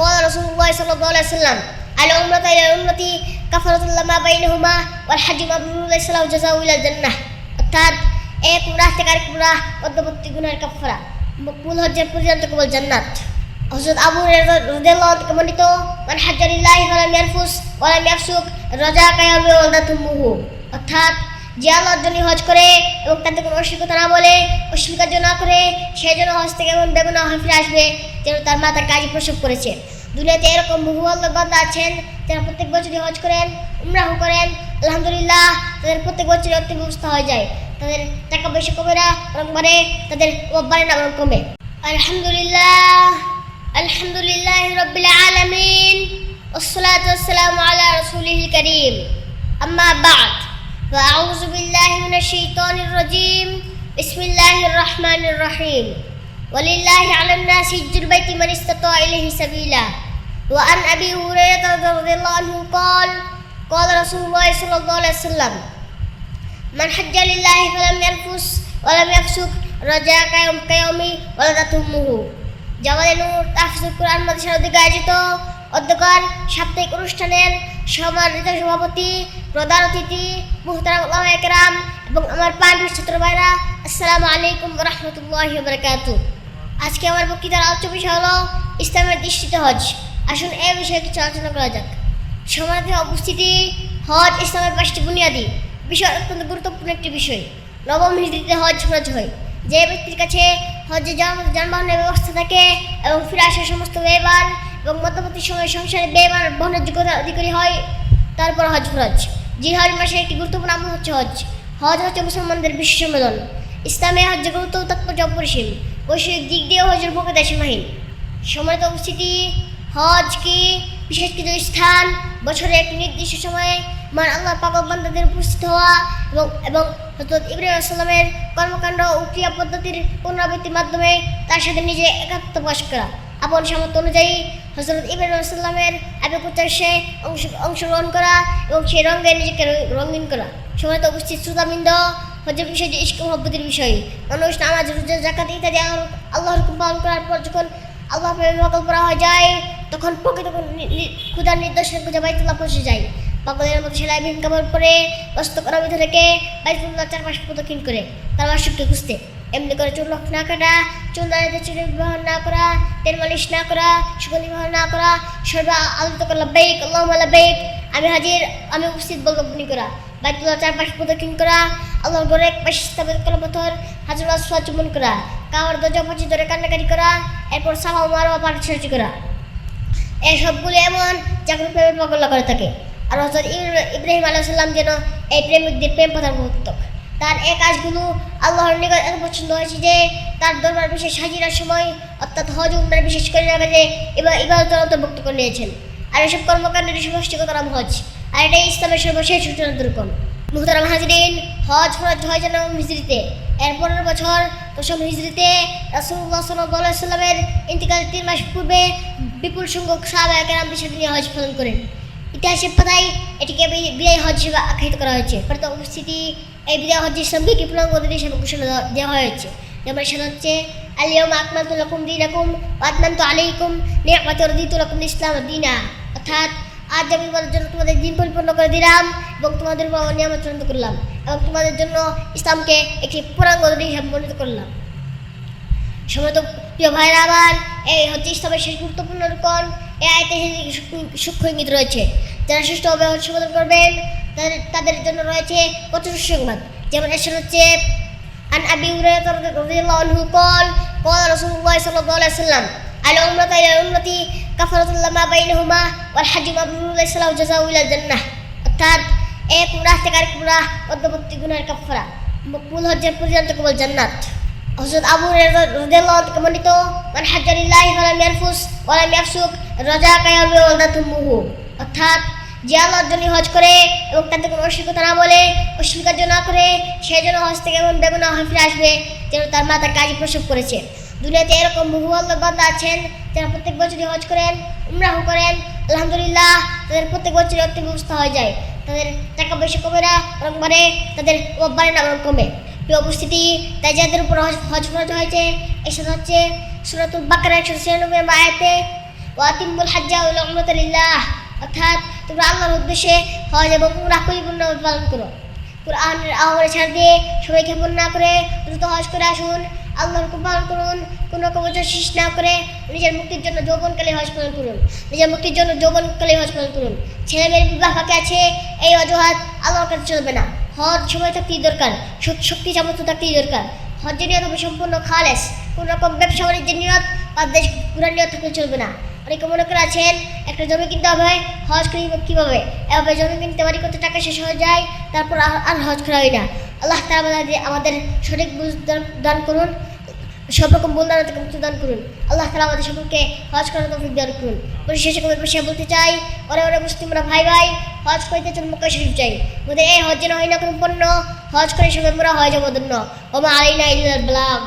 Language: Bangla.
উমরাতু ইলা উমরাতি কাফারাতুল্লাহ মা বাইনাহুমা ওয়াল হাজ্জু মাবরুর সালাহু জাযাউ ইলা জান্নাহ অর্থাৎ এক উমরাহ থেকে আরেক উমরাহ মধ্যবর্তী গুনাহের কাফারা। মূল হজ্জের পর্যন্ত জান্নাত। হযরত আবু রাদিয়াল্লাহু আনহু বর্ণিত, মান হাজ্জা লিল্লাহি ফালাম ইয়ারফুস রাজা কায়ামি অর্থাৎ যে আল্লাহর জন্য হজ করে এবং তাদের কোনো অস্বীকার না বলে অস্বীকার্য না করে সে যেন হজ থেকে এমন বেগুনা ফিরে আসবে যেন তার মা তার কাজই প্রসব করেছে। দুনিয়াতে এরকম বহু আল্লাহ বান্দা আছেন যারা প্রত্যেক বছরই হজ করেন উমরাহ করেন আলহামদুলিল্লাহ তাদের প্রত্যেক বছরই অর্থ ব্যবস্থা হয়ে যায় তাদের টাকা পয়সা কমে না বরং বাড়ে তাদের বাড়ে না বরং কমে আলহামদুলিল্লাহ আলহামদুলিল্লাহ রবিল আলমিন والصلاة والسلام على رسوله الكريم أما بعد فأعوذ بالله من الشيطان الرجيم بسم الله الرحمن الرحيم ولله على الناس حج البيت من استطاع إليه سبيلا وعن أبي هريرة رضي الله عنه قال قال رسول الله صلى الله عليه وسلم من حج لله فلم يرفس ولم يفسق رجاء كيوم كيوم ولدته أمه জামালে নূর তাফসির কোরআন মাদ্রাসার উদ্যোগে আয়োজিত অধ্যকার সাপ্তাহিক অনুষ্ঠানের সম্মানিত সভাপতি প্রধান অতিথি মুহতারাম আল্লাহ একরাম এবং আমার পাঁচ ছাত্র ভাইরা আসসালামু আলাইকুম রহমতুল্লাহ বরকাত আজকে আমার বক্তৃতার আলোচ্য বিষয় হলো ইসলামের দৃষ্টিতে হজ। আসুন এই বিষয়ে কিছু আলোচনা করা যাক। সম্মানিত অবস্থিতি, হজ, ইসলামের পাঁচটি বুনিয়াদি বিষয় অত্যন্ত গুরুত্বপূর্ণ একটি বিষয়। নবম হিজড়িতে হজ ফরজ হয়। যে ব্যক্তির কাছে হজে যান- যানবাহনের ব্যবস্থা থাকে এবং ফিরে আসার সমস্ত ব্যয়বার এবং মধ্যবর্তী সময় সংসারে ব্যয়বার বহনের যোগ্যতা অধিকারী হয় তারপর হজ ফরজ। জিহাদ মাসে একটি গুরুত্বপূর্ণ আমল হচ্ছে হজ। হজ হচ্ছে মুসলমানদের বিশ্ব সম্মেলন। ইসলামে হজ্জের গুরুত্ব তাৎপর্য অপরিসীম। বৈষয়িক দিক দিয়েও হজের ভূমিকা সীমাহীন সম্মানিত উপস্থিতি, হজ কি, বিশেষ কিছু স্থান বছরে এক নির্দিষ্ট সময়ে মান আল্লাহ পাগল বান্দাদের উপস্থিত হওয়া এবং এবং হজরত ইব্রাহিম আসসালামের কর্মকাণ্ড ও ক্রিয়া পদ্ধতির পুনরাবৃত্তির মাধ্যমে তার সাথে নিজে একাত্ম প্রকাশ করা। আপন সামর্থ্য অনুযায়ী হজরত ইব্রাহিম আসসালামের আবেগ উচ্চাসে অংশ, অংশগ্রহণ করা এবং সেই রঙে নিজেকে রঙিন করা। সময়ত উপস্থিত শ্রোতাবৃন্দ হজের বিষয় যে ইস্ক মহব্বতের বিষয়। মানুষ নামাজ, রোজা জাকাত ইত্যাদি আল্লাহর হুকুম পালন করার পর যখন আল্লাহ প্রেমে পাগল করা হয়ে যায়, তখন প্রকৃত ক্ষুদার নির্দেশের খুঁজে বাইতুল্লাহ পৌঁছে যায়। পাগলের মতো সেলাই বিহীন কাপড় পরে বস্ত করা বিধ রেখে বাইতুল্লাহ চারপাশ প্রদক্ষিণ করে তার বাসুককে খুঁজতে। এমনি করে চুল নখ না কাটা চুল দাঁড়িয়ে চুল ব্যবহার না করা, তেল মালিশ না করা, সুগন্ধি ব্যবহার না করা, সর্বা আলোচিত করলাম বেক আল্লাহ বেক আমি হাজির, আমি উপস্থিত বলবনি করা। বাইতুল্লাহ চারপাশ প্রদক্ষিণ করা, আল্লাহর ঘরে এক পাশে স্থাপিত করা পাথর, হাজর চুম্বন করা কাওয়ার দরজা পচি ধরে কান্নাকাটি করা, এরপর সাহা মারোয়া পাঠাচারচি করা। এই সবগুলো এমন যাকে প্রেমের পাগল্লা করে থাকে। আর ইব্রা- ইব্রাহিম আলাহ সাল্লাম যেন এই প্রেমিকদের প্রেম প্রধান প্রবর্তক। তার এই কাজগুলো আল্লাহর নিকট এত পছন্দ হয়েছে যে, তার দরবার বিশেষ হাজিরার সময়, অর্থাৎ হজ উমরার বিশেষ করে রাখা যে এবার ইবাদত অন্তর্ভুক্ত করে নিয়েছেন। আর এসব কর্মকাণ্ডের সমষ্টিগত নাম হজ আর এটাই ইসলামের সর্বশেষ সূচনা দুর্গম। মুহতারাম হাজরিন হজ ফরজ হয় যেন হিজড়িতে এর পরের বছর দশম হিজড়িতে রাসুল্লাহ সাল্লাহ সাল্লামের ইন্তিকাল তিন মাস পূর্বে বিপুল সংখ্যক সাহাবাহ কেরামদের সাথে নিয়ে হজ পালন করেন। ইতিহাসের পাতায় এটিকে বিদায় হজ হিসেবে আখ্যায়িত করা হয়েছে। প্রত উপস্থিতি এই বিদায় হজ ইসলামকে দিন হিসেবে ঘোষণা দেওয়া- হয়েছে। যেমন সেটা হচ্ছে আলিয়ম আকমাল তুলাকুম দিনাকুম আদনান তো আলাইকুম নিয়ামাত রদিতু লাকুম ইসলাম দিনা। অর্থাৎ আজ আমি তোমাদের জন্য তোমাদের দিন পরিপূর্ণ করে দিলাম এবং তোমাদের উপর আমার নিয়ামত চূড়ান্ত করলাম এবং তোমাদের জন্য ইসলামকে একটি পূর্ণাঙ্গ দিন হিসেবে মনোনীত করলাম সময় তো প্রিয় ভাইরা আমার এই হচ্ছে ইসলামের শেষ গুরুত্বপূর্ণ রকম এই আয়তে সূক্ষ্ম ইঙ্গিত রয়েছে যারা সুষ্ঠুভাবে হজ সমাধান করবেন তাদের তাদের জন্য রয়েছে প্রচুর সংবাদ যেমন এসে হচ্ছে عن أبي هريرة رضي الله عنه قال قال رسول الله صلى الله عليه وسلم العمرة إلى العمرة كفرة ما بينهما والحج مبرور ليس له جزاء إلى الجنة অর্থাৎ এক উমরাহ থেকে আরেক উমরাহ মধ্যবর্তী গুনাহের কাফারা মূল হজ্জের পর্যন্ত কেবল জান্নাত হযরত আবু হুরায়রা রাদিয়াল্লাহু আনহু থেকে বর্ণিত মান হাজ্জা লিল্লাহি ফালাম ইয়ারফুস ওয়ালাম ইয়াফসুক রাজা কায়ামি ওয়ালাদাতুমুহু অর্থাৎ যে আল্লাহর জন্য হজ করে এবং তাদের কোনো অস্বীকার না বলে অস্বীকার্য না করে সে যেন হজ থেকে এমন বেগুনা হয়ে ফিরে আসবে যেন তার মা তার কাজই প্রসব করেছে দুনিয়াতে এরকম বহু বান্দা আছেন, যারা প্রত্যেক বছরই হজ করেন, উমরাহ করেন, আলহামদুলিল্লাহ, তাদের প্রত্যেক বছরই অর্থ ব্যবস্থা হয়ে যায়। তাদের টাকা পয়সা কমে না, বরং বাড়ে, তাদের বাড়ে না, বরং কমে। উপস্থিতি, তাই যাদের উপর হজ ফরজ হয়েছে এসব হচ্ছে সুরাতুল বাকার একশো ছিয়ানব্বই আয়াতে ওয়াতিমুল হাজ্জা ওয়াল উমরাতা অর্থাৎ তোমরা আল্লাহর উদ্দেশ্যে হজ এবং উমরা পরিপূর্ণ পালন করো। কোরআনের আহ্বানে ছাড় দিয়ে সবাইকে না করে দ্রুত হজ করে আসুন। আল্লাহর হুকুম করুন, কোনো রকম শেষ না করে নিজের মুক্তির জন্য যৌবনকালে হজ পালন করুন। নিজের মুক্তির জন্য যৌবনকালে হজ পালন করুন। ছেলে মেয়ের বিবাহ ফাঁকে আছে, এই অজুহাত আল্লাহর কাছে চলবে না। হজ সময় থাকতেই দরকার শক- শক্তি, সামর্থ্য থাকতেই দরকার। হজের নিয়ত সম্পূর্ণ খালেস, কোনো রকম ব্যবসা বাণিজ্যের নিয়ত বা দেশ ঘুরার নিয়ত থাকলে চলবে না। অনেকে মনে করে আছেন? একটা জমি কিনতে হবে, হজ করি কীভাবে? এভাবে জমি কিনতে পারি, কত টাকা শেষ হয়ে যায়, তারপর আর হজ করা হয় না। আল্লাহ তাআলা আমাদের আমাদের সঠিক বুঝ দান- করুন, সব রকম বলদান দান করুন। আল্লাহ তালা আমাদের সকলকে হজ করার তৌফিক দান করুন। পরিশেষে কবি পেশা বলতে চাই, ওরে ওরে মুসলিমরা, ভাই ভাই, হজ করিতে চল মক্কা শরীফ চাই। আমাদের এই হজ যেন হয় না কোনো পণ্য, হজ করে সবাই আমরা হয়ে যাব ধন্য। ওমা আলাইনা ইল্লাল বালাগ।